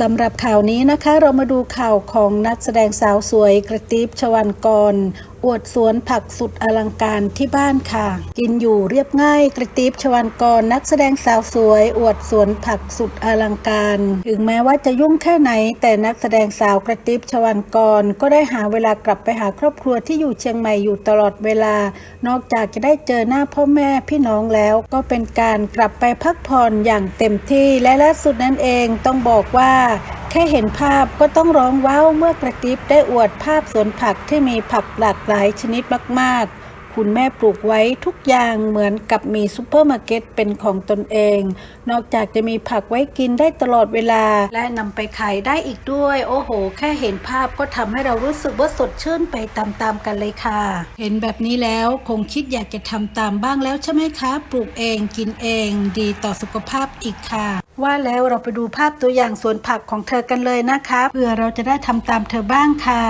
สำหรับข่าวนี้นะคะเรามาดูข่าวของนักแสดงสาวสวยกระติบชวันกรอวดสวนผักสุดอลังการที่บ้านค่ะ กินอยู่เรียบง่ายกระติบชวันกรนักแสดงสาวสวย อวดสวนผักสุดอลังการ ถึงแม้ว่าจะยุ่งแค่ไหน แต่นักแสดงสาวกระติบชวันกร ก็ได้หาเวลากลับไปหาครอบครัวที่อยู่เชียงใหม่อยู่ตลอดเวลา นอกจากจะได้เจอหน้าพ่อแม่พี่น้องแล้ว ก็เป็นการกลับไปพักผ่อนอย่างเต็มที่และล่าสุดนั่นเองต้องบอกว่า ค่เห็นภาพก็ต้องร้องว้าวเมื่อกระติบได้อวดภาพสวนผักที่มีผักหลากหลายชนิดมาก ๆ คุณแม่ปลูกไว้ทุกอย่างเหมือนกับมีซูเปอร์มาร์เก็ตเป็นของตนเอง นอกจากจะมีผักไว้กินได้ตลอดเวลา และนำไปขายได้อีกด้วย โอ้โห แค่เห็นภาพก็ทำให้เรารู้สึกว่าสดชื่นไปตามๆกันเลยค่ะ เห็นแบบนี้แล้วคงคิดอยากจะทำตามบ้างแล้วใช่ไหมคะ ปลูกเองกินเอง ดีต่อสุขภาพอีกค่ะ ว่าแล้วเราไปดูภาพตัวอย่างสวนผักของเธอกันเลยนะคะเพื่อเราจะได้ทำตามเธอบ้างค่ะ